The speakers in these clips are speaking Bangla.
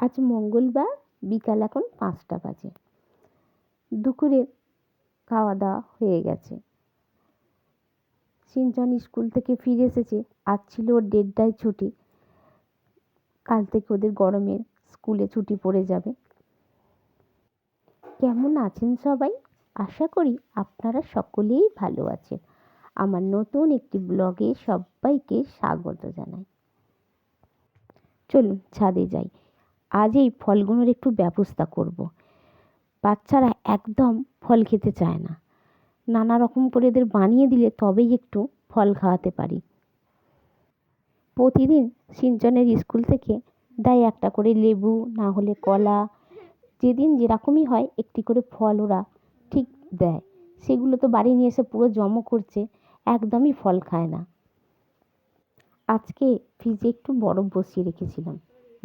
আজ মঙ্গলবার বিকাল এখন পাঁচটা বাজে। দুপুরে খাওয়া দাওয়া হয়ে গেছে। সিনচন স্কুল থেকে ফিরে এসেছে। আজ ছিল ওর দেড়টায় ছুটি। কাল থেকে ওদের গরমের স্কুলে ছুটি পড়ে যাবে। কেমন আছেন সবাই? আশা করি আপনারা সকলেই ভালো আছেন। আমার নতুন একটি ব্লগে সবাইকে স্বাগত জানাই। চলুন ছাদে যাই। আজ এই ফলগুলোর একটু ব্যবস্থা করব। বাচ্চারা একদম ফল খেতে চায় না। নানা রকম করে এদের বানিয়ে দিলে তবেই একটু ফল খাওয়াতে পারি। প্রতিদিন সিঞ্চনের স্কুল থেকে দেয় একটা করে লেবু, না হলে কলা। যেদিন যেরকমই হয় একটি করে ফল ওরা ঠিক দেয়। সেগুলো তো বাড়ি নিয়ে এসে পুরো জমো করছে, একদমই ফল খায় না। আজকে ফ্রিজে একটু বরফ বসিয়ে রেখেছিলাম।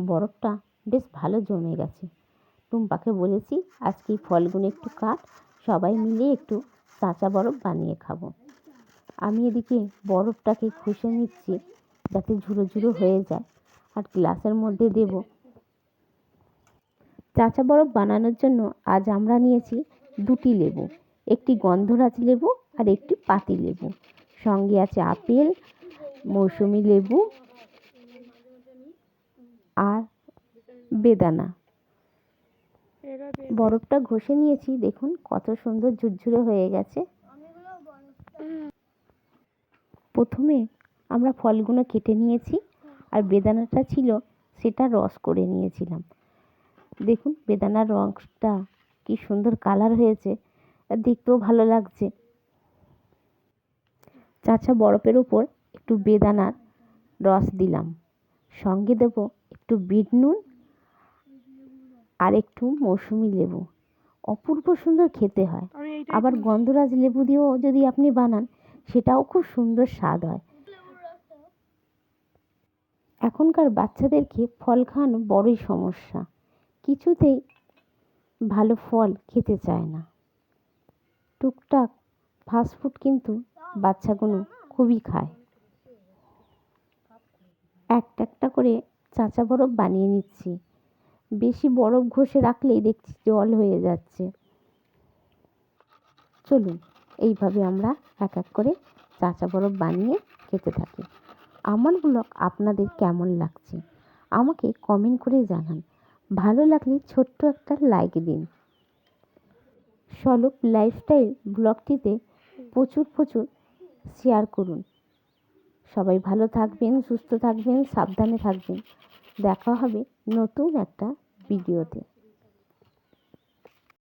বরফটা বেশ ভালো জমে গেছে। টুম্পাকে বলেছি, আজকে এই ফলগুলো একটু কাট, সবাই মিলে একটু কাঁচা বরফ বানিয়ে খাব। আমি এদিকে বরফটাকে খুশে নিচ্ছি যাতে ঝুরো ঝুরো হয়ে যায় আর গ্লাসের মধ্যে দেব। কাঁচা বরফ বানানোর জন্য আজ আমরা নিয়েছি দুটি লেবু, একটি গন্ধরাজ লেবু আর একটি পাতি লেবু। সঙ্গে আছে আপেল, মৌসুমি লেবু আর বেদানা। বরফটা ঘষে নিয়েছি দেখুন কত সুন্দর ঝুরঝুরে হয়ে গেছে। প্রথমে আমরা ফলগুলো কেটে নিয়েছি আর বেদানাটা ছিল সেটা রস করে নিয়েছিলাম। দেখুন বেদানার রসটা কি সুন্দর কালার হয়েছে দেখতেও ভালো লাগছে। চাচা বরফের উপর একটু বেদানার রস দিলাম। সঙ্গে দেবো একটু বিট নুন আর একটু মৌসুমি লেবু। অপূর্ব সুন্দর খেতে হয়। আবার গন্ধরাজ লেবু দিয়েও যদি আপনি বানান সেটাও খুব সুন্দর স্বাদ হয়। এখনকার বাচ্চাদেরকে ফল খাওয়ানো বড়ই সমস্যা। কিছুতেই ভালো ফল খেতে চায় না। টুকটাক ফাস্টফুড কিন্তু বাচ্চাগুলো খুবই খায়। একটা একটা করে চাচা বরফ বানিয়ে নিচ্ছি। বেশি বরফ ঘষে রাখলেই দেখছি জল হয়ে যাচ্ছে। চলুন, এইভাবে আমরা এক এক করে চাচা বরফ বানিয়ে খেতে থাকি। আমার ব্লগ আপনাদের কেমন লাগছে? আমাকে কমেন্ট করে জানান। ভালো লাগলে ছোট্ট একটা লাইক দিন। সলপ লাইফস্টাইল ব্লগটিতে প্রচুর প্রচুর শেয়ার করুন। সবাই ভালো থাকবেন, সুস্থ থাকবেন, সাবধানে থাকবেন। দেখা হবে নতুন একটা Video videote.